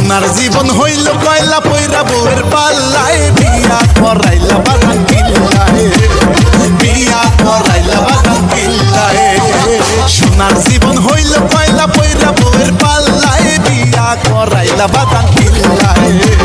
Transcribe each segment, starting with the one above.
সোনার জীবন হইল কয়লা পয়রা বউয়ের পাল্লায়। বিয়া করাইলা বাদাম কিল্লায়। বিয়া করাইলা বাদাম কিল্লায়। সোনার জীবন হইল কয়লা পয়রা বউয়ের পাল্লায়। বিয়া করাইলা বাদাম কিল্লায়।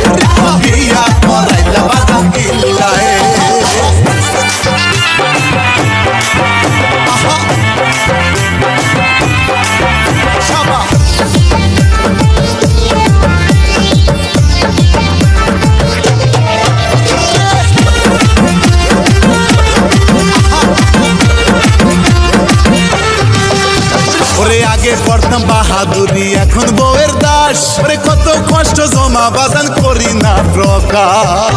বাহাদুরি এখন বউয়ের দাস। ওরে কত কষ্ট জমা, বাজান করি না প্রকাশ।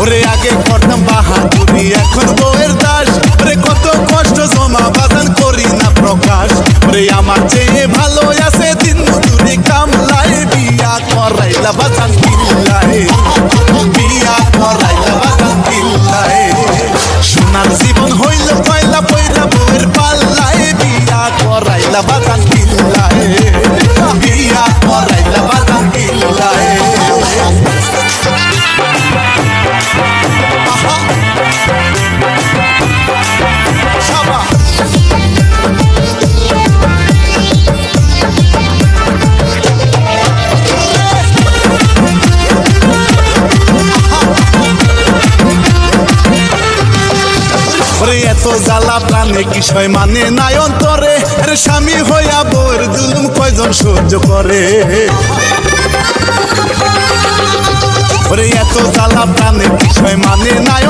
ওরে আগে করতাম বাহাদুরি, এখন বউয়ের দাস। ওরে কত কষ্ট জমা, বাজান করি না প্রকাশ। ওরে আমার চেয়ে ভালো আছে দিন মজুরি কামলায়, বিয়া করাইলা বাজান কিল্লায় এত জ্বালা প্রাণে কিসয় মানে নাই অন্তরে। আরে স্বামী হইয়া বউর জুলুম কয়জন সহ্য করে? ওরে এত জ্বালা প্রাণে কিসয় মানে নাই